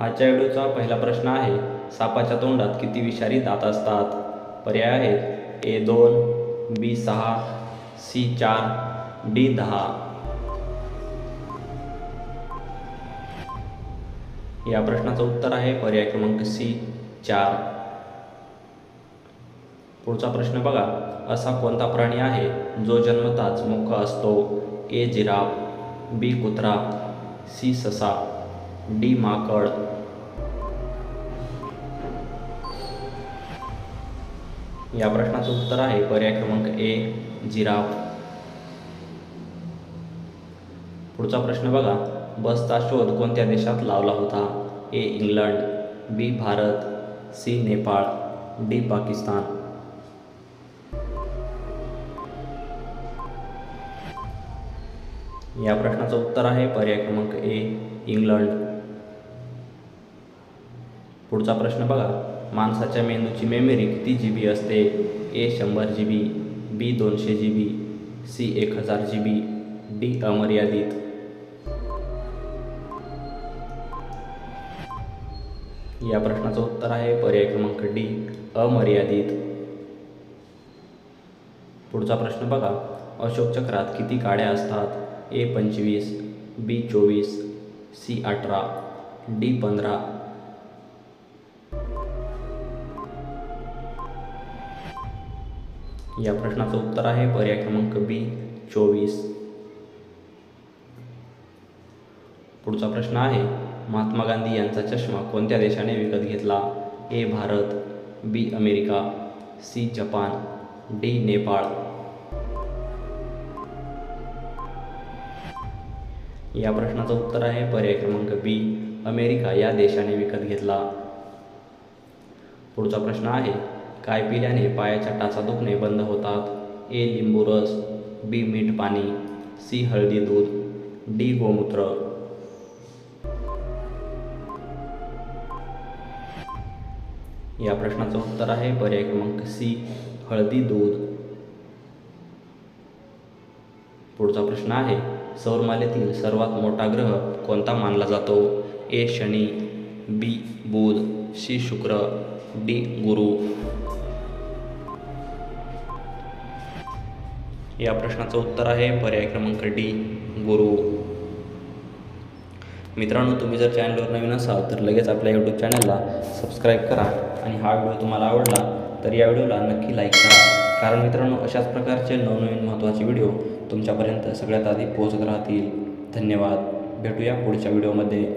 आजच्या व्हिडिओचा पहिला प्रश्न आहे सापाच्या तोंडात किती विषारी दात असतात? पर्याय आहेत ए दोन बी सहा सी चार डी दहा. या प्रश्नाचं उत्तर आहे पर्याय क्रमांक सी चार. पुढचा प्रश्न बघा असा कोणता प्राणी आहे जो जन्मताच मुख असतो? ए जिराफ बी कुत्रा सी ससा. डी माकड. या प्रश्नाचं उत्तर आहे पर्याय क्रमांक ए जिराफ. पुढचा प्रश्न बघा. बसचा शोध कोणत्या देशात लावला होता? A England B Bharat C Nepal D Pakistan. या प्रश्नाचं उत्तर आहे पर्याय क्रमांक ए इंग्लंड. पुढचा प्रश्न बघा. माणसाच्या मेंदूची मेमरी किती जी बी असते? ए शंभर जी बी बी दोनशे जी बी सी एक हजार जी बी डी अमर्यादित. या प्रश्नाचं उत्तर आहे पर्याय क्रमांक डी अमर्यादित. पुढचा प्रश्न बघा. अशोक चक्रात किती काड्या असतात? ए पंचवीस बी चोवीस सी अठरा डी पंधरा या प्रश्नाचं उत्तर आहे पर्याय क्रमांक बी चोवीस. पुढचा प्रश्न आहे महात्मा गांधी यांचा चष्मा कोणत्या देशाने विकत घेतला? A Bharat B America C Japan D Nepal. या प्रश्नाचं उत्तर आहे पर्याय क्रमांक बी अमेरिका या देशाने विकत घेतला. पुढचा प्रश्न आहे काय पिल्याने पायाच्या टाचा दुखणे बंद होतात. ए लिंबू रस बी मीठ पाणी सी हळदी दूध डी गोमूत्र. या प्रश्नाचं उत्तर आहे पर्याय क्रमांक सी हळदी दूध. पुढचा प्रश्न आहे सौरमालेतील सर्वात मोठा ग्रह कोणता मानला जातो? A Shani B Budh C Shukra D Guru. या प्रश्नाचं उत्तर आहे. पर्याय क्रमांक डी गुरु. मित्रांनो तुम्ही जर चॅनलवर नवीन असाल तर लगेच आपल्या यूट्यूब चॅनलला सबस्क्राईब करा. आणि हा व्हिडिओ तुम्हाला आवडला तर या व्हिडिओला नक्की लाईक करा. कारण मित्रांनो अशाच प्रकारचे नवनवीन महत्त्वाचे व्हिडिओ तुमच्यापर्यंत सगळ्यात आधी पोहोचत राहतील. धन्यवाद. भेटूया पुढच्या व्हिडिओमध्ये.